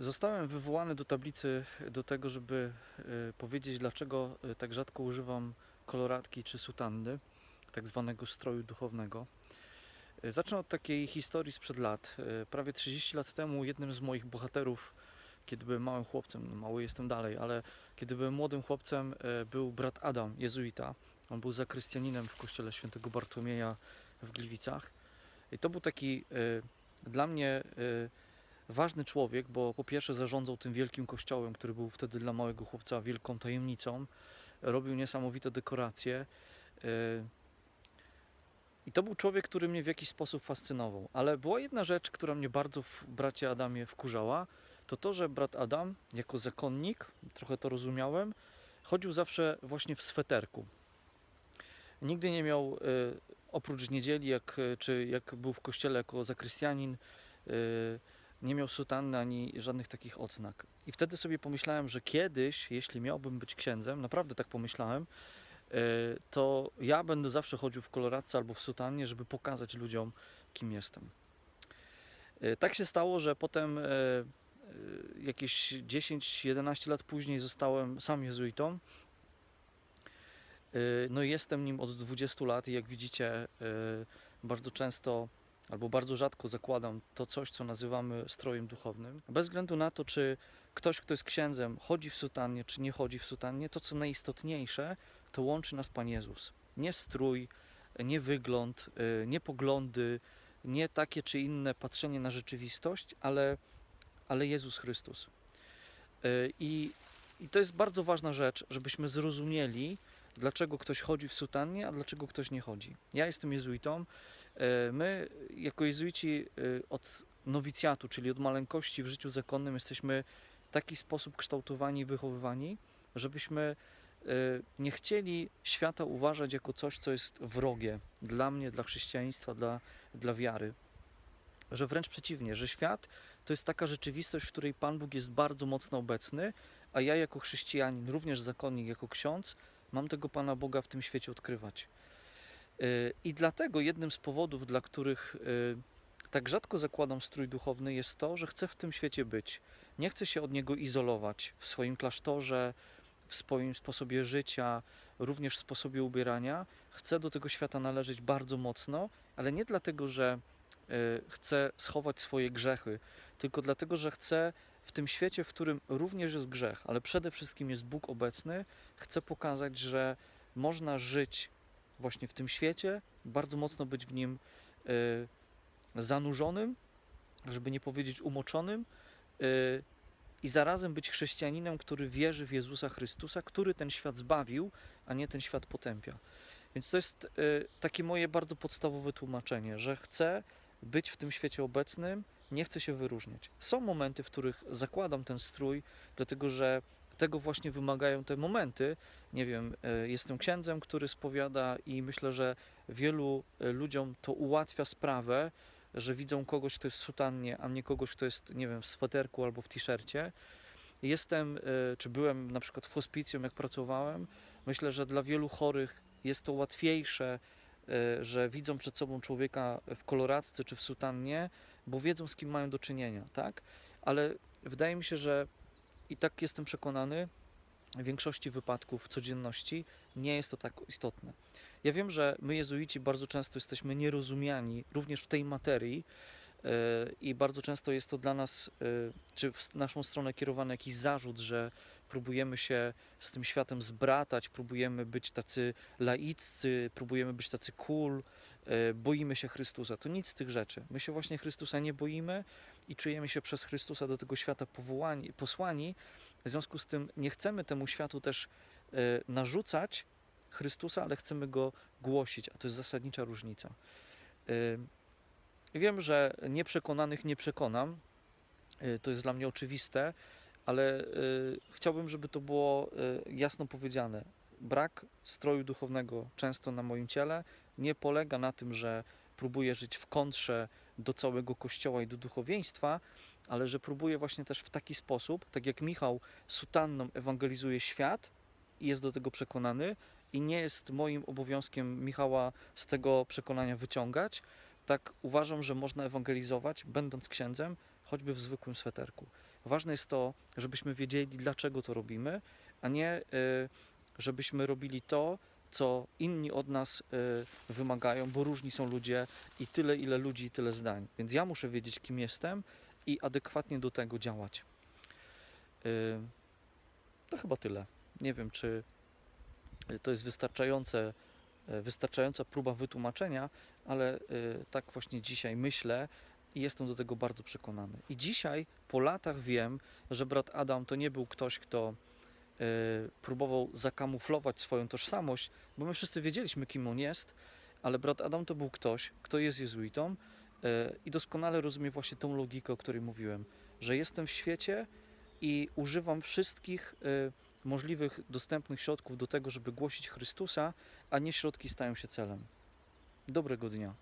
Zostałem wywołany do tablicy do tego, żeby e, powiedzieć, dlaczego e, tak rzadko używam koloratki czy sutanny, tak zwanego stroju duchownego. E, Zacznę od takiej historii sprzed lat. Prawie 30 lat temu jednym z moich bohaterów, kiedy byłem małym chłopcem, no mały jestem dalej, ale kiedy byłem młodym chłopcem, był brat Adam, jezuita. On był zakrystianinem w kościele świętego Bartłomieja w Gliwicach. I to był taki dla mnie ważny człowiek, bo po pierwsze zarządzał tym wielkim kościołem, który był wtedy dla małego chłopca wielką tajemnicą. Robił niesamowite dekoracje. e, I to był człowiek, który mnie w jakiś sposób fascynował. Ale była jedna rzecz, która mnie bardzo w bracie Adamie wkurzała. To to, że brat Adam, jako zakonnik, trochę to rozumiałem, chodził zawsze właśnie w sweterku. Nigdy nie miał, e, oprócz niedzieli, jak, e, czy jak był w kościele jako zakrystianin, nie miał sutanny ani żadnych takich odznak. I wtedy sobie pomyślałem, że kiedyś, jeśli miałbym być księdzem, naprawdę tak pomyślałem, e, to ja będę zawsze chodził w koloradce albo w sutannie, żeby pokazać ludziom, kim jestem. E, Tak się stało, że potem e, jakieś 10-11 lat później zostałem sam jezuitą. No i jestem nim od 20 lat i jak widzicie, bardzo często albo bardzo rzadko zakładam to coś, co nazywamy strojem duchownym. Bez względu na to, czy ktoś, kto jest księdzem, chodzi w sutannie, czy nie chodzi w sutannie, to co najistotniejsze, to łączy nas Pan Jezus. Nie strój, nie wygląd, y, nie poglądy, nie takie czy inne patrzenie na rzeczywistość, ale, ale Jezus Chrystus. Y, I, I to jest bardzo ważna rzecz, żebyśmy zrozumieli, dlaczego ktoś chodzi w sutannie, a dlaczego ktoś nie chodzi. Ja jestem jezuitą. E, My, jako jezuici, e, od nowicjatu, czyli od maleńkości w życiu zakonnym, jesteśmy w taki sposób kształtowani i wychowywani, żebyśmy e, nie chcieli świata uważać jako coś, co jest wrogie dla mnie, dla chrześcijaństwa, dla, dla wiary. Że wręcz przeciwnie, że świat to jest taka rzeczywistość, w której Pan Bóg jest bardzo mocno obecny, a ja jako chrześcijanin, również zakonnik, jako ksiądz, mam tego Pana Boga w tym świecie odkrywać. Yy, I dlatego jednym z powodów, dla których yy, tak rzadko zakładam strój duchowny, jest to, że chcę w tym świecie być. Nie chcę się od niego izolować w swoim klasztorze, w swoim sposobie życia, również w sposobie ubierania. Chcę do tego świata należeć bardzo mocno, ale nie dlatego, że yy, chcę schować swoje grzechy, tylko dlatego, że chcę w tym świecie, w którym również jest grzech, ale przede wszystkim jest Bóg obecny, chcę pokazać, że można żyć właśnie w tym świecie, bardzo mocno być w nim y, zanurzonym, żeby nie powiedzieć umoczonym, y, i zarazem być chrześcijaninem, który wierzy w Jezusa Chrystusa, który ten świat zbawił, a nie ten świat potępia. Więc to jest y, takie moje bardzo podstawowe tłumaczenie, że chcę być w tym świecie obecnym, nie chcę się wyróżniać. Są momenty, w których zakładam ten strój, dlatego że tego właśnie wymagają te momenty. Nie wiem, e, jestem księdzem, który spowiada i myślę, że wielu e, ludziom to ułatwia sprawę, że widzą kogoś, kto jest w sutannie, a nie kogoś, kto jest, nie wiem, w sweterku albo w t-shircie. Jestem, e, czy byłem na przykład w hospicjum, jak pracowałem. Myślę, że dla wielu chorych jest to łatwiejsze, że widzą przed sobą człowieka w koloradce czy w sutannie, bo wiedzą, z kim mają do czynienia, tak? Ale wydaje mi się, że i tak jestem przekonany, w większości wypadków w codzienności nie jest to tak istotne. Ja wiem, że my jezuici bardzo często jesteśmy nierozumiani również w tej materii e, i bardzo często jest to dla nas, e, czy w naszą stronę kierowany jakiś zarzut, że próbujemy się z tym światem zbratać, próbujemy być tacy laiccy, próbujemy być tacy cool, boimy się Chrystusa. To nic z tych rzeczy. My się właśnie Chrystusa nie boimy i czujemy się przez Chrystusa do tego świata powołani, posłani. W związku z tym nie chcemy temu światu też e, narzucać Chrystusa, ale chcemy go głosić, a to jest zasadnicza różnica. E, Wiem, że nieprzekonanych nie przekonam, e, to jest dla mnie oczywiste, ale e, chciałbym, żeby to było e, jasno powiedziane. Brak stroju duchownego często na moim ciele nie polega na tym, że próbuję żyć w kontrze do całego kościoła i do duchowieństwa, ale że próbuję właśnie też w taki sposób, tak jak Michał sutanną ewangelizuje świat i jest do tego przekonany, i nie jest moim obowiązkiem Michała z tego przekonania wyciągać, tak uważam, że można ewangelizować, będąc księdzem, choćby w zwykłym sweterku. Ważne jest to, żebyśmy wiedzieli, dlaczego to robimy, a nie y, żebyśmy robili to, co inni od nas y, wymagają, bo różni są ludzie i tyle, ile ludzi, tyle zdań. Więc ja muszę wiedzieć, kim jestem i adekwatnie do tego działać. Y, to chyba tyle. Nie wiem, czy to jest wystarczające, y, wystarczająca próba wytłumaczenia, ale y, tak właśnie dzisiaj myślę i jestem do tego bardzo przekonany. I dzisiaj, po latach, wiem, że brat Adam to nie był ktoś, kto y, próbował zakamuflować swoją tożsamość, bo my wszyscy wiedzieliśmy, kim on jest, ale brat Adam to był ktoś, kto jest jezuitą y, i doskonale rozumie właśnie tą logikę, o której mówiłem, że jestem w świecie i używam wszystkich y, możliwych, dostępnych środków do tego, żeby głosić Chrystusa, a nie środki stają się celem. Dobrego dnia.